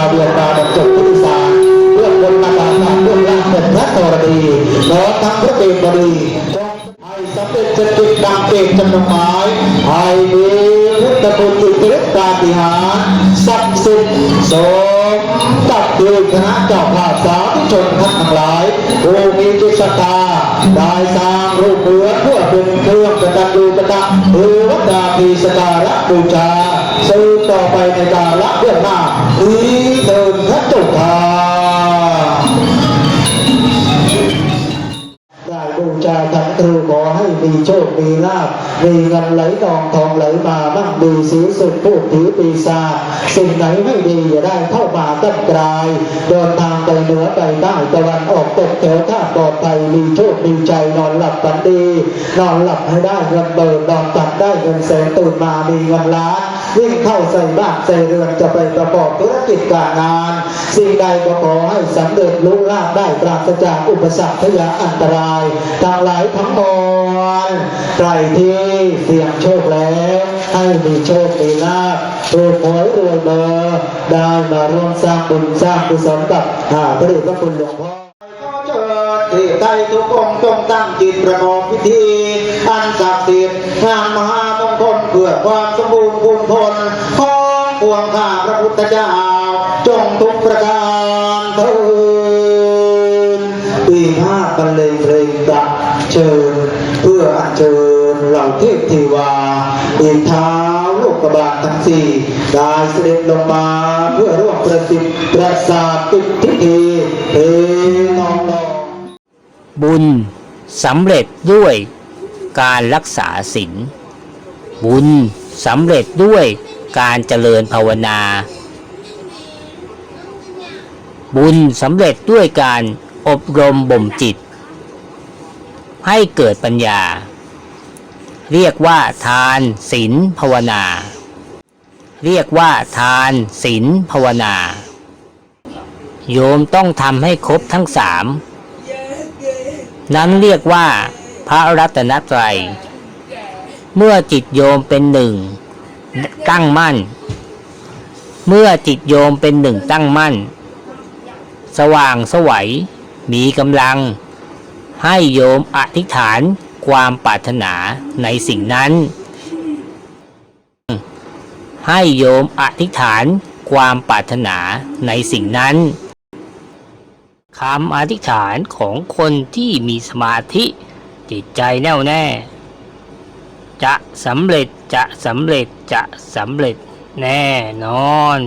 าเวียนมาบรรจบที่สารเพื่อคนมาตาสาเพื่อร่างเป็นพระธรณีขอทั้งพระเดชบดีจงให้สำเร็จเป็นกิจดังเกณฑ์จำนวนหมายให้มีพุทธคุณอิทธิฤทธิปาฏิหาริย์ศักดิ์สิทธิ์สมกับคือคณะเจ้าภาพสาธุชนทั้งหลายผู้มีจิตศรัทธาได้สร้างรูปเหมือนเพื่อเป็นเครื่องกระตันยูกระตะหรือวัดดาพีสการะบูชา นี้เดินพระจุกาได้บูชาทันครูขอให้มีโชค มีลาภมีเงินไหลทองทองไหลมามั่งมีสีสุดพูดผีปีศาจสิ่งไหนไม่ดีอย่าได้เข้ามาตั้งกลายเดินทางไปเหนือไปใต้ตะวันออกตกแถวท่าปลอดภัยมีโชค มีใจนอนหลับฝันดี นอนหลับให้ได้เงินเบิกนอนตัดได้เงินแสนตื่นมามีเงินล้าน วิ่งเข้าใส่บ้านใส่เรือนจะไปประกอบธุรกิจการงาน สิ่งใดก็ขอให้สำเร็จลุล่าภได้ปราศจากอุปสรรคพยาอันตรายทั้งหลายทั้งมวลใครที่เสี่ยงโชคแล้วให้มีโชคมีลาภถูกหวยรวยเบอร์ได้มาร่วมสร้างบุญสร้างกุศลกับหาพระเดชพระคุณหลวงพ่อขอเชิญที่ใดทุกองค์จงตั้งจิตประกอบพิธีอันศักดิ์สิทธิ์งานมหาาพระพุทธเจ้า จงทุกประการเถิดปีห้าบรรเลงเพลงประเชิญเพื่ออัญเชิญเหล่าเทพเทวาอีกเท้าโลกบาลทั้งสี่ได้เสด็จลงมาเพื่อร่วมประสิทธิ์ประสาทปิดพิธีเทนองนองบุญสำเร็จด้วยการรักษาศีลบุญสำเร็จด้วย การเจริญภาวนา บุญสำเร็จด้วยการอบรมบ่มจิต ให้เกิดปัญญา เรียกว่าทานศีลภาวนา เรียกว่าทานศีลภาวนา โยมต้องทำให้ครบทั้งสามนั้นเรียกว่าพระรัตนตรัย เมื่อจิตโยมเป็นหนึ่ง ตั้งมั่น เมื่อจิตโยมเป็นหนึ่งตั้งมั่น สว่างสวัยมีกำลัง ให้โยมอธิษฐานความปรารถนาในสิ่งนั้น ให้โยมอธิษฐานความปรารถนาในสิ่งนั้นคำอธิษฐานของคนที่มีสมาธิจิตใจแน่วแน่ จะสำเร็จ จะสำเร็จจะสำเร็จแน่นอน